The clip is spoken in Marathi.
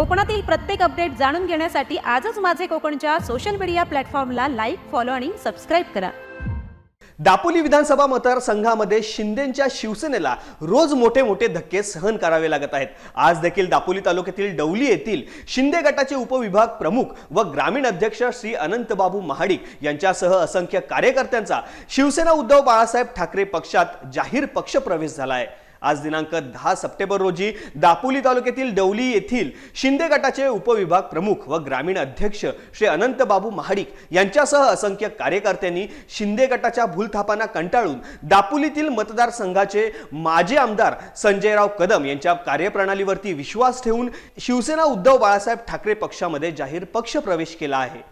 कोकणातील प्रत्येक अपडेट जाणून घेण्यासाठी आजच माझे कोकणच्या सोशल मीडिया प्लॅटफॉर्मला लाईक फॉलो आणि सबस्क्राईब करा. दापोली विधानसभा मतदारसंघामध्ये शिंदेच्या शिवसेनेला रोज मोठे मोठे धक्के सहन करावे लागत आहेत. आज देखील दापोली तालुक्यातील डवली येथील शिंदे गटाचे उपविभाग प्रमुख व ग्रामीण अध्यक्ष श्री अनंतबाबू महाडिक यांच्यासह असंख्य कार्यकर्त्यांचा शिवसेना उद्धव बाळासाहेब ठाकरे पक्षात जाहीर पक्षप्रवेश झाला आहे. आज दिनांक दहा सप्टेंबर रोजी दापोली तालुक्यातील डवली येथील शिंदे गटाचे उपविभाग प्रमुख व ग्रामीण अध्यक्ष श्री अनंत बाबू महाडिक यांच्यासह असंख्य कार्यकर्त्यांनी शिंदे गटाच्या भूलथापांना कंटाळून दापोलीतील मतदारसंघाचे माजी आमदार संजयराव कदम यांच्या कार्यप्रणालीवरती विश्वास ठेवून शिवसेना उद्धव बाळासाहेब ठाकरे पक्षामध्ये जाहीर पक्ष प्रवेश केला आहे.